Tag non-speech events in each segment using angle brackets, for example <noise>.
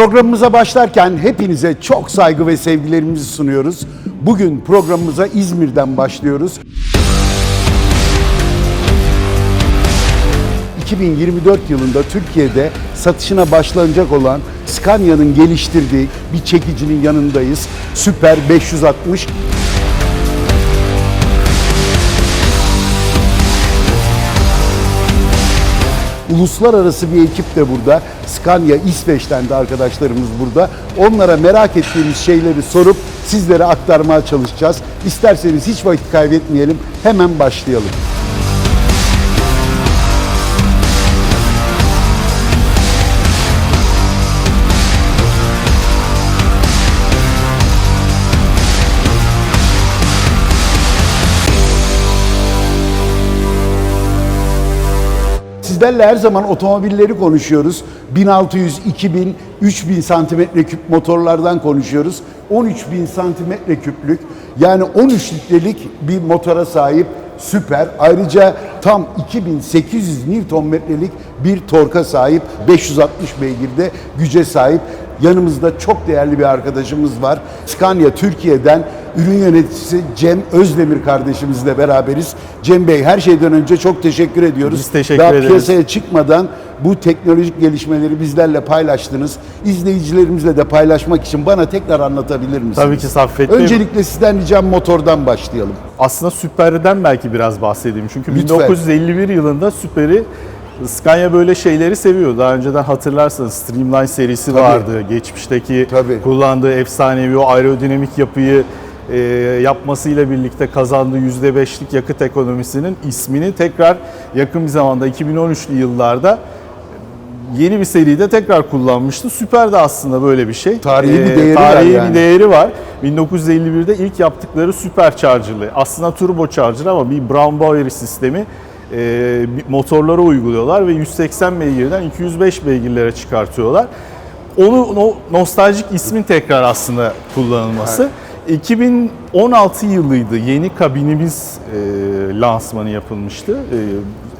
Programımıza başlarken hepinize çok saygı ve sevgilerimizi sunuyoruz. Bugün programımıza İzmir'den başlıyoruz. 2024 yılında Türkiye'de satışına başlanacak olan Scania'nın geliştirdiği bir çekicinin yanındayız. Süper 560 Uluslararası bir ekip de burada. Scania İsveç'ten de arkadaşlarımız burada. Onlara merak ettiğimiz şeyleri sorup sizlere aktarmaya çalışacağız. İsterseniz hiç vakit kaybetmeyelim. Hemen başlayalım. Sizlerle her zaman otomobilleri konuşuyoruz. 1600, 2000, 3000 santimetre küp motorlardan konuşuyoruz. 13.000 santimetre küplük yani 13 litrelik bir motora sahip süper. Ayrıca tam 2800 Newton metrelik bir torka sahip. 560 beygirde güce sahip. Yanımızda çok değerli bir arkadaşımız var. Scania Türkiye'den ürün yöneticisi Cem Özdemir kardeşimizle beraberiz. Cem Bey her şeyden önce çok teşekkür ediyoruz. Biz teşekkür Daha ederiz. piyasaya çıkmadan bu teknolojik gelişmeleri bizlerle paylaştınız. İzleyicilerimizle de paylaşmak için bana tekrar anlatabilir misiniz? Tabii ki Saffet Bey. Öncelikle sizden ricam motordan başlayalım. Aslında Süper'den belki biraz bahsedeyim. Çünkü Lütfen. 1951 yılında Süper'i Scania böyle şeyleri seviyor. Daha önceden hatırlarsanız Streamline serisi Tabii. vardı. Geçmişteki Tabii. kullandığı efsanevi o aerodinamik yapıyı e, yapmasıyla birlikte kazandığı %5'lik yakıt ekonomisinin ismini tekrar yakın bir zamanda 2013'lü yıllarda yeni bir seride tekrar kullanmıştı. Süper de aslında böyle bir şey. Tarihi bir değeri var tarihi yani. bir değeri var. 1951'de ilk yaptıkları süper charger'lı. Aslında turbo charger ama bir Brown Boveri sistemi e, motorlara uyguluyorlar ve 180 beygirden 205 beygirlere çıkartıyorlar. Onu no, nostaljik ismin tekrar aslında kullanılması. 2016 yılıydı. Yeni kabinimiz e, lansmanı yapılmıştı.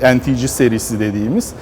E, NTG serisi dediğimiz.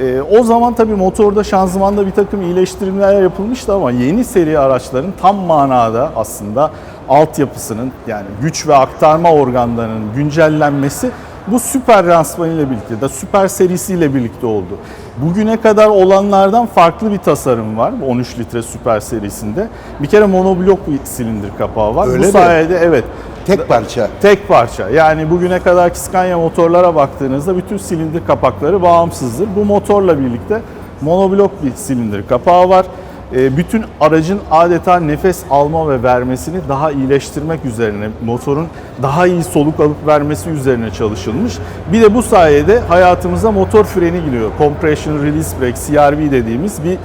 E, o zaman tabii motorda, şanzımanda bir takım iyileştirmeler yapılmıştı ama yeni seri araçların tam manada aslında altyapısının yani güç ve aktarma organlarının güncellenmesi bu süper lansmanı ile birlikte de süper serisiyle birlikte oldu. Bugüne kadar olanlardan farklı bir tasarım var bu 13 litre süper serisinde. Bir kere monoblok bir silindir kapağı var. Öyle bu mi? sayede evet Tek parça. Tek parça. Yani bugüne kadarki Scania motorlara baktığınızda bütün silindir kapakları bağımsızdır. Bu motorla birlikte monoblok bir silindir kapağı var. Ee, Bütün aracın adeta nefes alma ve vermesini daha iyileştirmek üzerine, motorun daha iyi soluk alıp vermesi üzerine çalışılmış. Bir de bu sayede hayatımıza motor freni giriyor. Compression Release Brake, CRB dediğimiz bir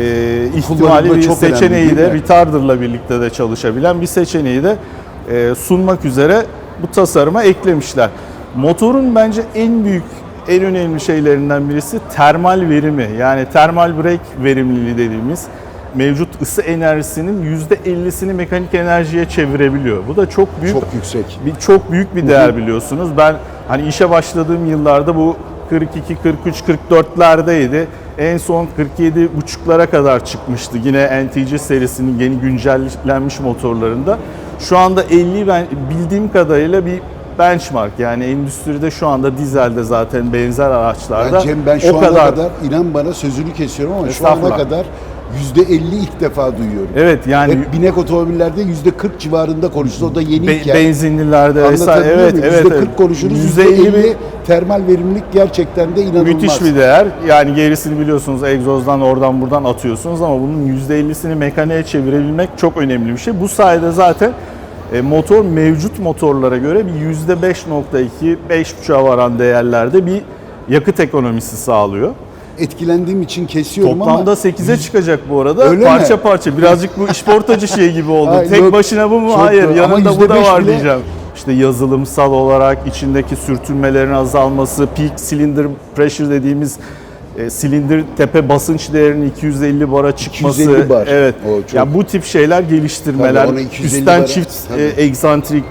e, ihtimali bir çok seçeneği de retarder'la birlikte de çalışabilen bir seçeneği de e, sunmak üzere bu tasarıma eklemişler. Motorun bence en büyük, en önemli şeylerinden birisi termal verimi. Yani termal brake verimliliği dediğimiz mevcut ısı enerjisinin %50'sini mekanik enerjiye çevirebiliyor. Bu da çok büyük Çok yüksek. bir çok büyük bir değer biliyorsunuz. Ben hani işe başladığım yıllarda bu 42 43 44'lerdeydi. En son 47 buçuklara kadar çıkmıştı. Yine NTC serisinin yeni güncellenmiş motorlarında. Şu anda 50 ben bildiğim kadarıyla bir benchmark. Yani endüstride şu anda dizelde zaten benzer araçlarda Ya Cem ben şu o ana kadar, kadar inan bana sözünü kesiyorum ama şu ana Estağfurullah. Kadar %50 ilk defa duyuyorum. Evet yani Hep binek otomobillerde %40 civarında konuştu. O da yeni be- hikaye. benzinlilerde vesaire evet muyum? evet %40 evet. konuşuruz. %50 %50 bir- termal verimlilik gerçekten de inanılmaz. Müthiş bir değer. Yani gerisini biliyorsunuz egzozdan oradan buradan atıyorsunuz ama bunun %50'sini mekaniğe çevirebilmek çok önemli bir şey. Bu sayede zaten e, motor mevcut motorlara göre bir %5.2, 5.5'a varan değerlerde bir yakıt ekonomisi sağlıyor. Etkilendiğim için kesiyorum Toplamda ama 8'e çıkacak bu arada. Öyle parça mi? parça. Birazcık bu işportacı şey gibi oldu. Ay, Tek yok, başına bu mu? Hayır. doğru. Yanında bu da %5 var bile- diyeceğim. İşte yazılımsal olarak içindeki sürtünmelerin azalması, peak cylinder pressure dediğimiz e, silindir tepe basınç değerinin 250 bara çıkması. 250 bar. Evet. O çok- Ya bu tip şeyler geliştirmeler, Tabii ona 250 üstten bara- çift tabii. e, egzantrik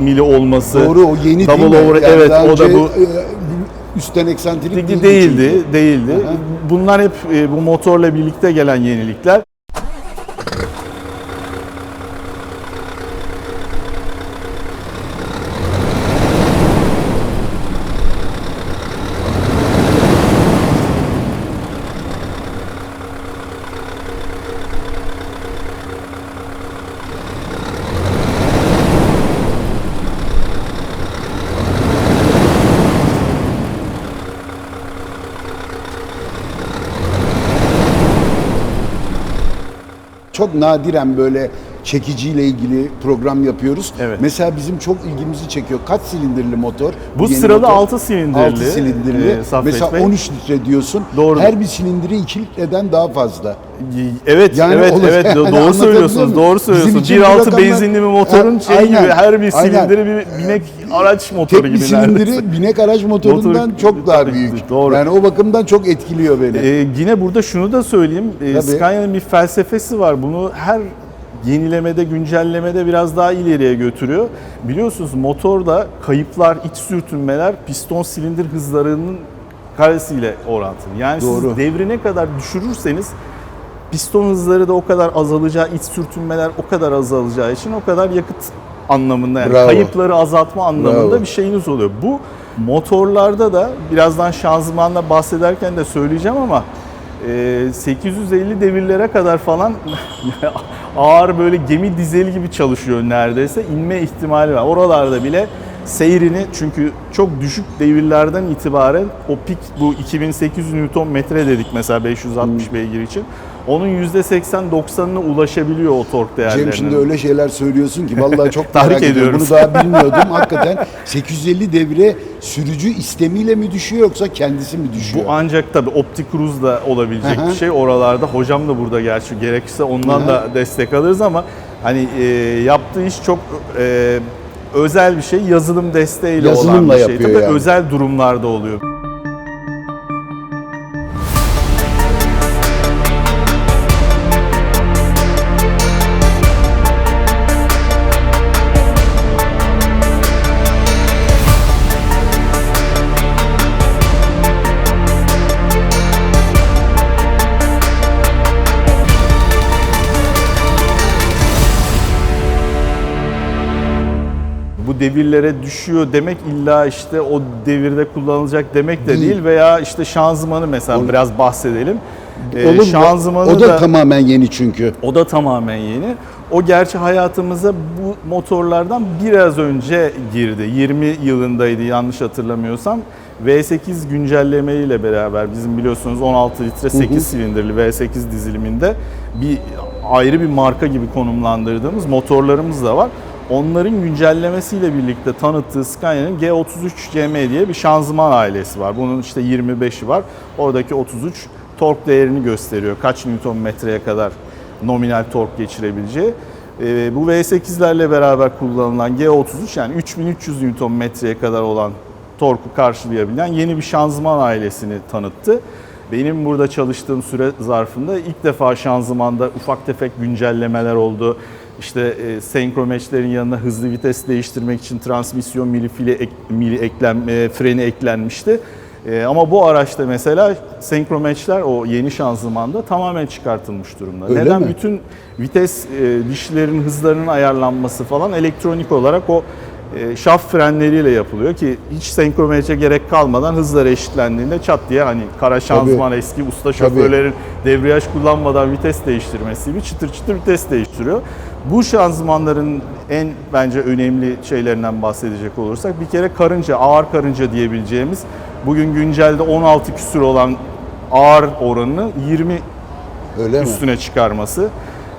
mili olması. doğru o yeni double değil mi? over- Yani evet o da bu e, üstten eksantrik değildi, değildi değildi. Bunlar hep e, bu motorla birlikte gelen yenilikler. Çok nadiren böyle çekiciyle ilgili program yapıyoruz. Evet. Mesela bizim çok ilgimizi çekiyor. Kaç silindirli motor? Bu yeni sıralı motor? 6 silindirli. 6 silindirli. e, Saffet Mesela Bey. 13 litre diyorsun. Doğru. Her bir silindiri 2 litreden daha fazla. Evet, Yani evet, olacak- evet. yani doğru söylüyorsunuz. Doğru söylüyorsunuz. için bu 1.6 rakamlar- benzinli bir motorun Ha, şeyi aynen, gibi her bir silindiri bir binek araç motoru Tek bir gibi silindiri neredeyse. binek araç motorundan Motor- çok daha büyük. doğru. Yani o bakımdan çok etkiliyor beni. Ee, yine burada şunu da söyleyeyim. Ee. Scania'nın bir felsefesi var. Bunu her yenilemede, güncellemede biraz daha ileriye götürüyor. Biliyorsunuz motorda kayıplar, iç sürtünmeler piston silindir hızlarının karesiyle orantılı. Yani Doğru. siz devri ne kadar düşürürseniz piston hızları da o kadar azalacağı, iç sürtünmeler o kadar azalacağı için o kadar yakıt anlamında yani Bravo. kayıpları azaltma anlamında Bravo. bir şeyiniz oluyor. Bu motorlarda da birazdan şanzımanla bahsederken de söyleyeceğim ama e, 850 devirlere kadar falan <laughs> ağır böyle gemi dizeli gibi çalışıyor neredeyse. inme ihtimali var. Oralarda bile seyrini çünkü çok düşük devirlerden itibaren o pik bu 2800 Nm dedik mesela 560 beygir için. Onun %80-90'ına ulaşabiliyor o tork değerlerinin. Cem şimdi öyle şeyler söylüyorsun ki vallahi çok <laughs> merak ediyorum. ediyoruz. Bunu daha bilmiyordum. Hakikaten 850 devre sürücü istemiyle mi düşüyor yoksa kendisi mi düşüyor? Bu ancak tabii optik da olabilecek bir şey. Oralarda hocam da burada gerçi gerekirse ondan da destek alırız ama hani e, yaptığı iş çok e, özel bir şey. Yazılım desteğiyle olan Yazılımla bir şey. Tabii yani. özel durumlarda oluyor. Devirlere düşüyor demek illa işte o devirde kullanılacak demek de Değil. veya işte şanzımanı mesela Olur. biraz bahsedelim. Ee, mu? şanzımanı o da, tamamen yeni çünkü. o da tamamen yeni. O gerçi hayatımıza bu motorlardan biraz önce girdi. 20 yılındaydı yanlış hatırlamıyorsam. V8 güncelleme ile beraber bizim biliyorsunuz 16 litre 8 silindirli V8 diziliminde bir ayrı bir marka gibi konumlandırdığımız motorlarımız da var. Onların güncellemesiyle birlikte tanıttığı Scania'nın G33 CM diye bir şanzıman ailesi var. Bunun işte 25'i var. Oradaki 33 tork değerini gösteriyor. Kaç Newton metreye kadar nominal tork geçirebileceği. Ee, bu V8'lerle beraber kullanılan G33 yani 3300 Newton metreye kadar olan torku karşılayabilen yeni bir şanzıman ailesini tanıttı. Benim burada çalıştığım süre zarfında ilk defa şanzımanda ufak tefek güncellemeler oldu. İşte e, senkromeçlerin yanına hızlı vites değiştirmek için transmisyon mili, fili ek- mili eklen, e, freni eklenmişti. E, ama bu araçta mesela senkromeçler o yeni şanzımanda tamamen çıkartılmış durumda. Öyle Neden? mi? Bütün vites e, dişlerin hızlarının ayarlanması falan elektronik olarak o e, şaft frenleriyle yapılıyor ki hiç senkrometre gerek kalmadan hızlar eşitlendiğinde çat diye hani kara şanzıman eski usta şoförlerin debriyaj kullanmadan vites değiştirmesi gibi çıtır çıtır vites değiştiriyor. Bu şanzımanların en bence önemli şeylerinden bahsedecek olursak bir kere karınca, ağır karınca diyebileceğimiz bugün güncelde 16 küsür olan ağır oranını 20 Öyle mi? üstüne çıkarması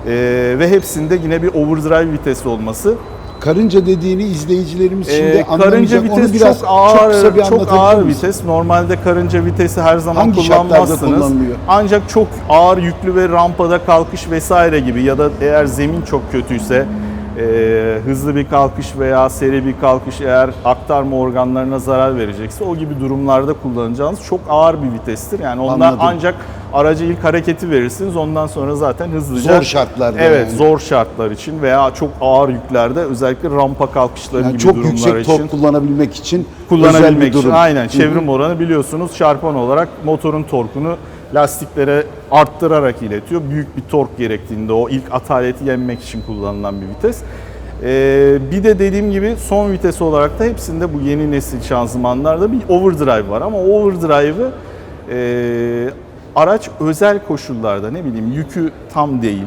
e, ve hepsinde yine bir overdrive vitesi olması. Karınca dediğini izleyicilerimiz şimdi Ee, anlamayacak. karınca Onu vites biraz çok ağır, çok bir çok ağır misin? vites. Normalde karınca vitesi her zaman Hangi kullanmazsınız. Ancak çok ağır yüklü ve rampada kalkış vesaire gibi ya da eğer zemin çok kötüyse e, hızlı bir kalkış veya seri bir kalkış eğer aktarma organlarına zarar verecekse o gibi durumlarda kullanacağınız çok ağır bir vitestir. Yani ondan Anladım. ancak araca ilk hareketi verirsiniz. Ondan sonra zaten hızlıca Zor şartlarda Evet, yani. zor şartlar için veya çok ağır yüklerde özellikle rampa kalkışları Yani gibi çok durumlar yüksek için tork kullanabilmek için özel bir kullanabilmek için durum. aynen çevrim oranı biliyorsunuz çarpan olarak motorun torkunu lastiklere arttırarak iletiyor. Büyük bir tork gerektiğinde o ilk ataleti yenmek için kullanılan bir vites. Ee, bir de dediğim gibi son vites olarak da hepsinde bu yeni nesil şanzımanlarda bir overdrive var ama overdrive'ı e, araç özel koşullarda ne bileyim yükü tam değil.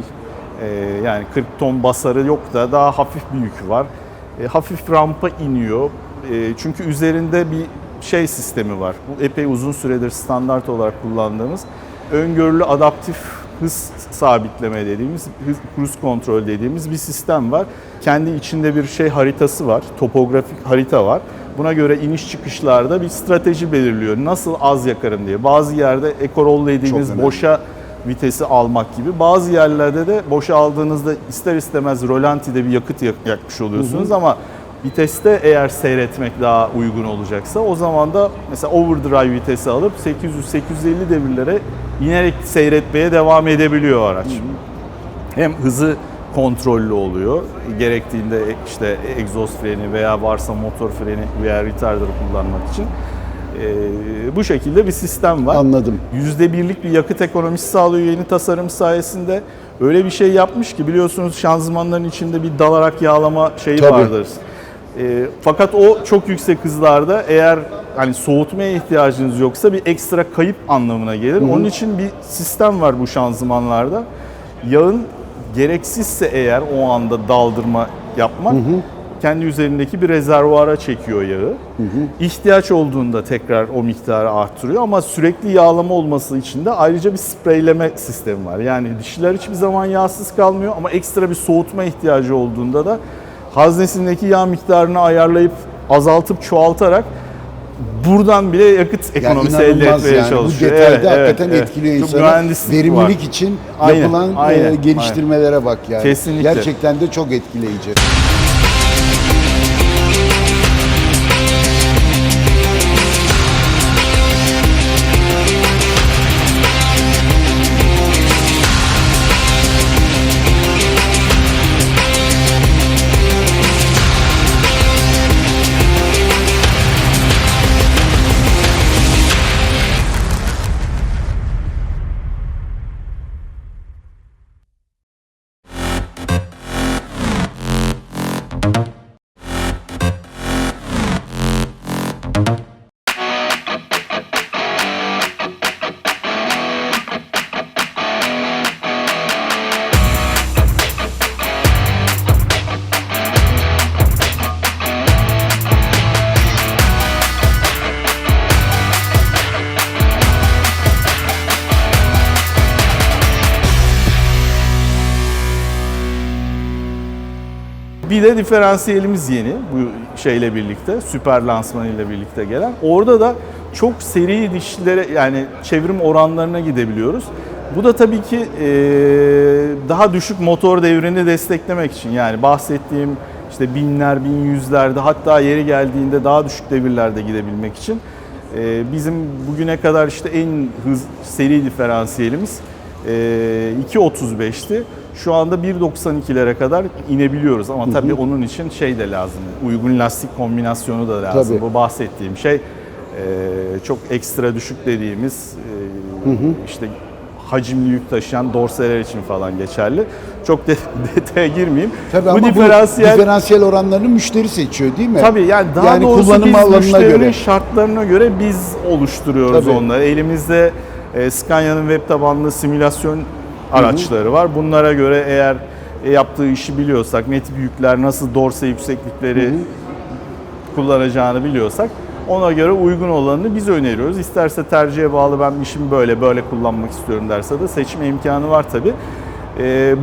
E, yani 40 ton basarı yok da daha hafif bir yükü var. E, hafif rampa iniyor. E, çünkü üzerinde bir şey sistemi var. Bu epey uzun süredir standart olarak kullandığımız öngörülü adaptif hız sabitleme dediğimiz, hız, cruise kontrol dediğimiz bir sistem var. Kendi içinde bir şey haritası var, topografik harita var. Buna göre iniş çıkışlarda bir strateji belirliyor. Nasıl az yakarım diye. Bazı yerde ekorol dediğimiz boşa vitesi almak gibi. Bazı yerlerde de boşa aldığınızda ister istemez rolantide bir yakıt yak- yakmış oluyorsunuz ama viteste eğer seyretmek daha uygun olacaksa o zaman da mesela overdrive vitesi alıp 800-850 devirlere inerek seyretmeye devam edebiliyor araç. Hem hızı kontrollü oluyor. Gerektiğinde işte egzoz freni veya varsa motor freni veya retarder kullanmak için. Ee, bu şekilde bir sistem var. Anladım. %1'lik bir yakıt ekonomisi sağlıyor yeni tasarım sayesinde. Öyle bir şey yapmış ki biliyorsunuz şanzımanların içinde bir dalarak yağlama şeyi Tabii. vardır. Ee, fakat o çok yüksek hızlarda eğer hani soğutmaya ihtiyacınız yoksa bir ekstra kayıp anlamına gelir. Onun için bir sistem var bu şanzımanlarda. Yağın gereksizse eğer o anda daldırma yapmak kendi üzerindeki bir rezervuara çekiyor yağı. İhtiyaç olduğunda tekrar o miktarı arttırıyor ama sürekli yağlama olması için de ayrıca bir spreyleme sistemi var. Yani dişiler hiçbir zaman yağsız kalmıyor ama ekstra bir soğutma ihtiyacı olduğunda da haznesindeki yağ miktarını ayarlayıp azaltıp çoğaltarak buradan bile yakıt Yani ekonomisi elde inanılmaz etmeye yani. çalışıyor. Bu detayda Evet, evet, hakikaten evet. etkiliyor Çok insanı. Verimlilik var. için Aynen, yapılan aynen, e, geliştirmelere bak yani. Kesinlikle. Gerçekten de çok etkileyici. Bir de diferansiyelimiz yeni bu şeyle birlikte, süper lansmanıyla birlikte gelen. Orada da çok seri dişlere yani çevrim oranlarına gidebiliyoruz. Bu da tabii ki eee, daha düşük motor devrini desteklemek için yani bahsettiğim işte binler, bin yüzlerde hatta yeri geldiğinde daha düşük devirlerde gidebilmek için eee, bizim bugüne kadar işte en hız seri diferansiyelimiz eee, 2.35'ti. Şu anda 1.92'lere kadar inebiliyoruz ama tabii onun için şey de lazım. Uygun lastik kombinasyonu da lazım. Tabii. Bu bahsettiğim şey eee, çok ekstra düşük dediğimiz eee, işte hacimli yük taşıyan dorseler için falan geçerli. Çok de, <laughs> detaya girmeyeyim. Tabii bu ama diferansiyel bu diferansiyel oranlarını müşteri seçiyor değil mi? Tabii yani daha Yani doğrusu kullanım biz müşterinin göre. şartlarına göre biz oluşturuyoruz Tabii. onları. Elimizde e, Scania'nın web tabanlı simülasyon araçları var. Bunlara göre eğer yaptığı işi biliyorsak, ne tip yükler, nasıl dorse yükseklikleri kullanacağını biliyorsak ona göre uygun olanını biz öneriyoruz. İsterse tercihe bağlı ben işimi böyle böyle kullanmak istiyorum derse de seçme imkanı var tabi.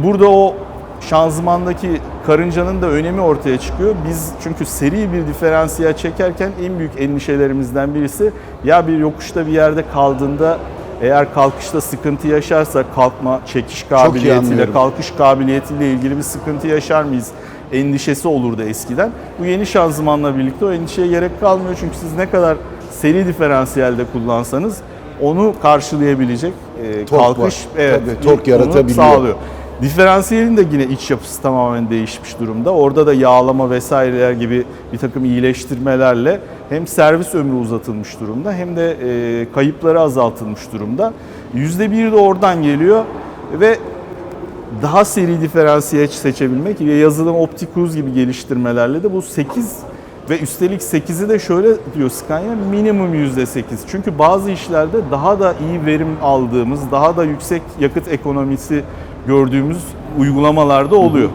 burada o şanzımandaki karıncanın da önemi ortaya çıkıyor. Biz çünkü seri bir diferansiyel çekerken en büyük endişelerimizden birisi ya bir yokuşta bir yerde kaldığında eğer kalkışta sıkıntı yaşarsa kalkma, çekiş kabiliyetiyle, kalkış kabiliyetiyle ilgili bir sıkıntı yaşar mıyız? endişesi olurdu eskiden. Bu yeni şanzımanla birlikte o endişeye gerek kalmıyor çünkü siz ne kadar seri diferansiyelde kullansanız onu karşılayabilecek e, Tork kalkış var. evet Tabii, tork yaratabiliyor. sağlıyor. Diferansiyelin de yine iç yapısı tamamen değişmiş durumda. Orada da yağlama vesaireler gibi bir takım iyileştirmelerle hem servis ömrü uzatılmış durumda hem de e, kayıpları azaltılmış durumda. %1 de oradan geliyor ve daha seri diferansiyel seçebilmek ve yazılım Optic Cruise gibi geliştirmelerle de bu 8 ve üstelik 8'i de şöyle diyor Scania minimum %8. Çünkü bazı işlerde daha da iyi verim aldığımız, daha da yüksek yakıt ekonomisi gördüğümüz uygulamalarda oluyor.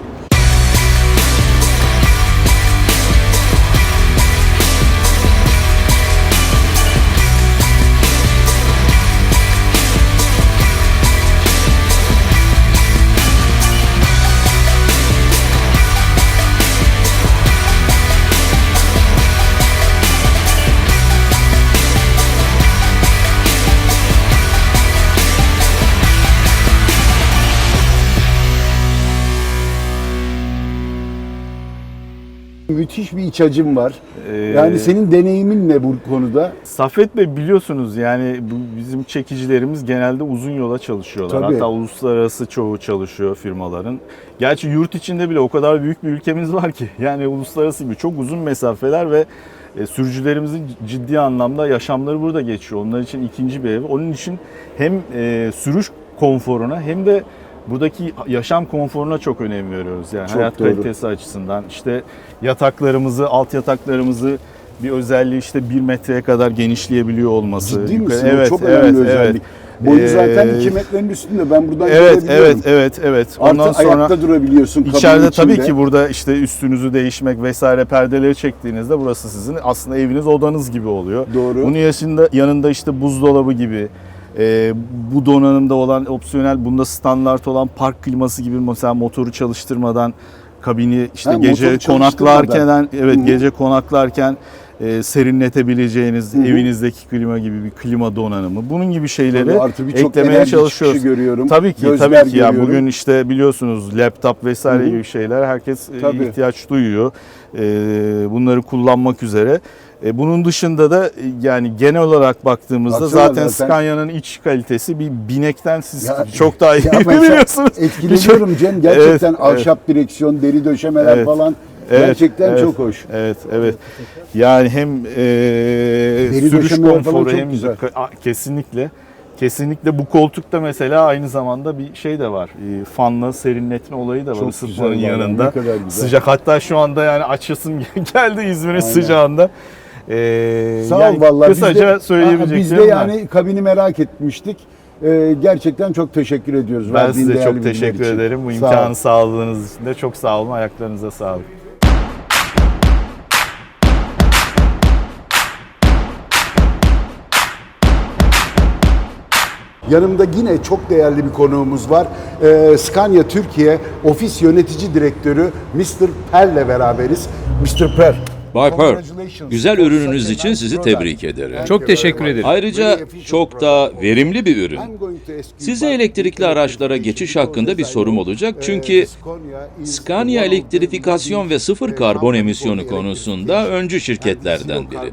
Müthiş bir iç acım var. Ee, Yani senin deneyimin ne bu konuda? Safet Bey biliyorsunuz yani bu bizim çekicilerimiz genelde uzun yola çalışıyorlar. Tabii. Hatta uluslararası çoğu çalışıyor firmaların. Gerçi yurt içinde bile o kadar büyük bir ülkemiz var ki <laughs> yani uluslararası gibi çok uzun mesafeler ve e, sürücülerimizin ciddi anlamda yaşamları burada geçiyor. Onlar için ikinci bir ev. Onun için hem e, sürüş konforuna hem de buradaki yaşam konforuna çok önem veriyoruz. Yani Çok hayat doğru. kalitesi açısından. işte yataklarımızı, alt yataklarımızı bir özelliği işte bir metreye kadar genişleyebiliyor olması. Ciddi misin? Evet, çok önemli evet. özellik. Boyu zaten Ee, 2 metrenin üstünde. Ben buradan Evet, görebiliyorum. evet, evet, evet. Artı Ondan sonra ayakta durabiliyorsun içeride tabii ki burada işte üstünüzü değişmek vesaire perdeleri çektiğinizde burası sizin aslında eviniz odanız gibi oluyor. Doğru. Bunun yaşında, yanında işte buzdolabı gibi e, bu donanımda olan opsiyonel bunda standart olan park kliması gibi mesela motoru çalıştırmadan kabini işte Ha, gece konaklarken evet Hı hı. gece konaklarken e, serinletebileceğiniz Hı hı. evinizdeki klima gibi bir klima donanımı bunun gibi şeyleri Tabii, artı eklemeye çalışıyoruz. görüyorum. Tabii ki Gözler tabii ki ya görüyorum. bugün işte biliyorsunuz laptop vesaire Hı hı. gibi şeyler herkes e, Tabii. ihtiyaç duyuyor. E, bunları kullanmak üzere. E, bunun dışında da e, yani genel olarak baktığımızda Baksana zaten, zaten- Scania'nın iç kalitesi bir binekten siz Ya- çok daha iyi Ya <laughs> mesela biliyorsunuz. Etkileniyorum Cem. Gerçekten Evet, ahşap direksiyon, deri döşemeler Evet. falan. Evet, Gerçekten evet, çok hoş. Evet, evet. Yani hem e, sürüş döşemeler falan konforu çok hem güzel. Kesinlikle. Kesinlikle bu koltukta mesela aynı zamanda bir şey de var. E, fanla serinletme olayı da var Çok ısıtmanın güzel vallahi, yanında. ne kadar güzel. Sıcak hatta şu anda yani açasım <laughs> geldi İzmir'in Aynen. sıcağında. E, Sağ yani ol vallahi. Kısaca biz de, Biz de yani kabini merak etmiştik. Ee, gerçekten çok teşekkür ediyoruz. ben size çok teşekkür için. ederim. Bu Sağ ol. imkanı sağladığınız için de çok sağ olun. Ayaklarınıza sağlık. Yanımda yine çok değerli bir konuğumuz var. Ee, Scania Türkiye Ofis Yönetici Direktörü Mr. Per'le beraberiz. Mr. Per. Bay Per, güzel ürününüz için sizi tebrik ederim. Çok teşekkür ederim. Ayrıca çok da verimli bir ürün. Size elektrikli araçlara geçiş hakkında bir sorum olacak çünkü Scania elektrifikasyon ve sıfır karbon emisyonu konusunda öncü şirketlerden biri.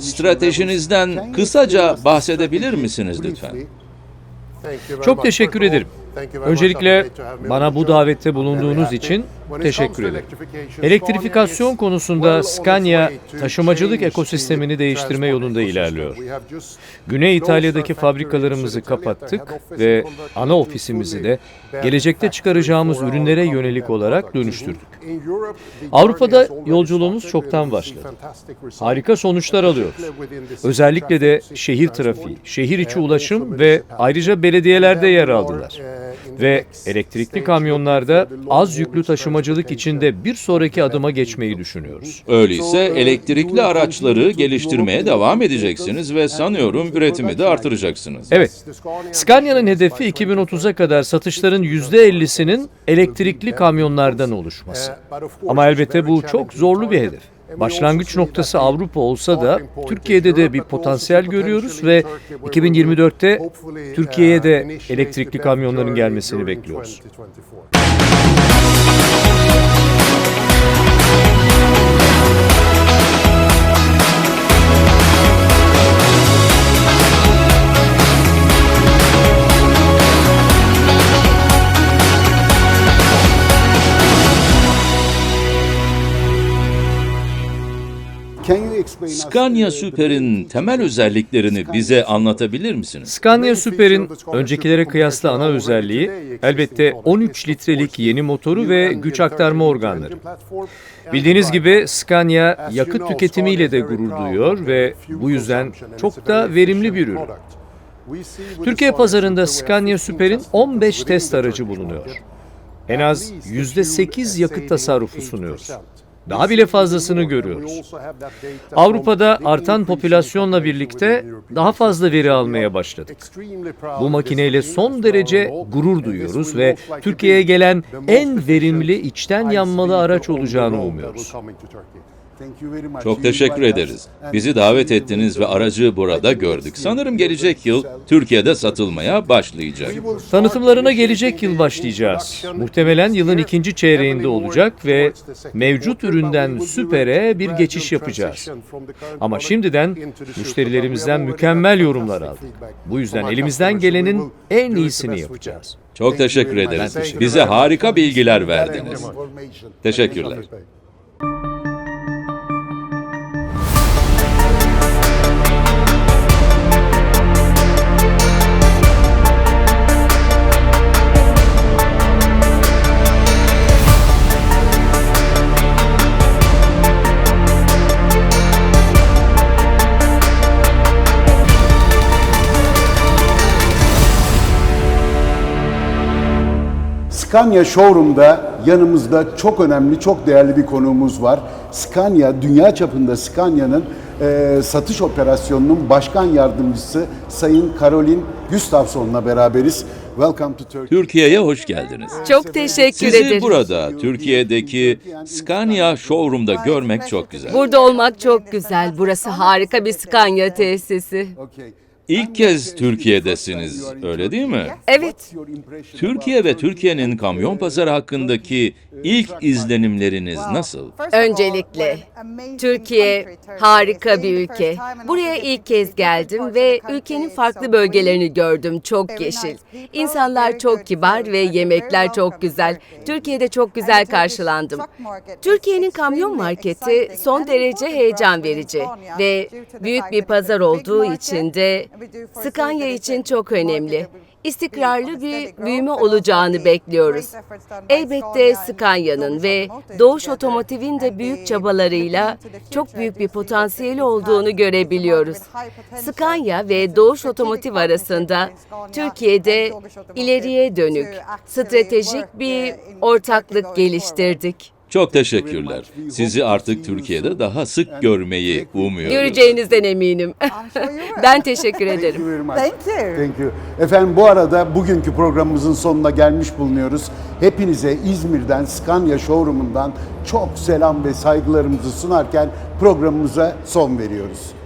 Stratejinizden kısaca bahsedebilir misiniz lütfen? Çok teşekkür ederim. Öncelikle bana bu davette bulunduğunuz için teşekkür ederim. Elektrifikasyon konusunda Scania taşımacılık ekosistemini değiştirme yolunda ilerliyor. Güney İtalya'daki fabrikalarımızı kapattık ve ana ofisimizi de gelecekte çıkaracağımız ürünlere yönelik olarak dönüştürdük. Avrupa'da yolculuğumuz çoktan başladı. Harika sonuçlar alıyoruz. Özellikle de şehir trafiği, şehir içi ulaşım ve ayrıca belediyelerde yer aldılar. Ve elektrikli kamyonlarda az yüklü taşımacılık içinde bir sonraki adıma geçmeyi düşünüyoruz. Öyleyse elektrikli araçları geliştirmeye devam edeceksiniz ve sanıyorum üretimi de artıracaksınız. Evet, Scania'nın hedefi 2030'a kadar satışların %50'sinin elektrikli kamyonlardan oluşması. Ama elbette bu çok zorlu bir hedef. Başlangıç noktası Avrupa olsa da Türkiye'de de bir potansiyel görüyoruz ve 2024'te Türkiye'ye de elektrikli kamyonların gelmesini bekliyoruz. Scania Super'in temel özelliklerini bize anlatabilir misiniz? Scania Super'in öncekilere kıyasla ana özelliği elbette 13 litrelik yeni motoru ve güç aktarma organları. Bildiğiniz gibi Scania yakıt tüketimiyle de gurur duyuyor ve bu yüzden çok da verimli bir ürün. Türkiye pazarında Scania Super'in 15 test aracı bulunuyor. En az %8 yakıt tasarrufu sunuyoruz. Daha bile fazlasını görüyoruz. Avrupa'da artan popülasyonla birlikte daha fazla veri almaya başladık. Bu makineyle son derece gurur duyuyoruz ve Türkiye'ye gelen en verimli içten yanmalı araç olacağını umuyoruz. Çok teşekkür ederiz. Bizi davet ettiniz ve aracı burada gördük. Sanırım gelecek yıl Türkiye'de satılmaya başlayacak. Tanıtımlarına gelecek yıl başlayacağız. Muhtemelen yılın ikinci çeyreğinde olacak ve mevcut üründen süpere bir geçiş yapacağız. Ama şimdiden müşterilerimizden mükemmel yorumlar aldık. Bu yüzden elimizden gelenin en iyisini yapacağız. Çok teşekkür ederiz. Bize harika bilgiler verdiniz. Teşekkürler. Scania Showroom'da yanımızda çok önemli, çok değerli bir konuğumuz var. Scania, dünya çapında Scania'nın e, satış operasyonunun başkan yardımcısı Sayın Caroline Gustafsson'la beraberiz. Welcome to Turkey. Türkiye'ye hoş geldiniz. Çok teşekkür Sizi ederim. burada Türkiye'deki Scania Showroom'da görmek çok güzel. Burada olmak çok güzel. Burası harika bir Scania tesisi. Okay. İlk kez Türkiye'desiniz, öyle değil mi? Evet. Türkiye ve Türkiye'nin kamyon pazarı hakkındaki ilk izlenimleriniz nasıl? Öncelikle Türkiye harika bir ülke. Buraya ilk kez geldim ve ülkenin farklı bölgelerini gördüm. Çok yeşil. İnsanlar çok kibar ve yemekler çok güzel. Türkiye'de çok güzel karşılandım. Türkiye'nin kamyon marketi son derece heyecan verici ve büyük bir pazar olduğu için de Scania için çok önemli. İstikrarlı bir büyüme olacağını bekliyoruz. Elbette Scania'nın ve Doğuş Otomotiv'in de büyük çabalarıyla çok büyük bir potansiyeli olduğunu görebiliyoruz. Scania ve Doğuş Otomotiv arasında Türkiye'de ileriye dönük stratejik bir ortaklık geliştirdik. Çok teşekkürler. Sizi artık Türkiye'de daha sık görmeyi umuyoruz. Göreceğinizden eminim. <laughs> ben teşekkür ederim. Thank you. Thank you. Efendim bu arada bugünkü programımızın sonuna gelmiş bulunuyoruz. Hepinize İzmir'den Scania Showroom'undan çok selam ve saygılarımızı sunarken programımıza son veriyoruz.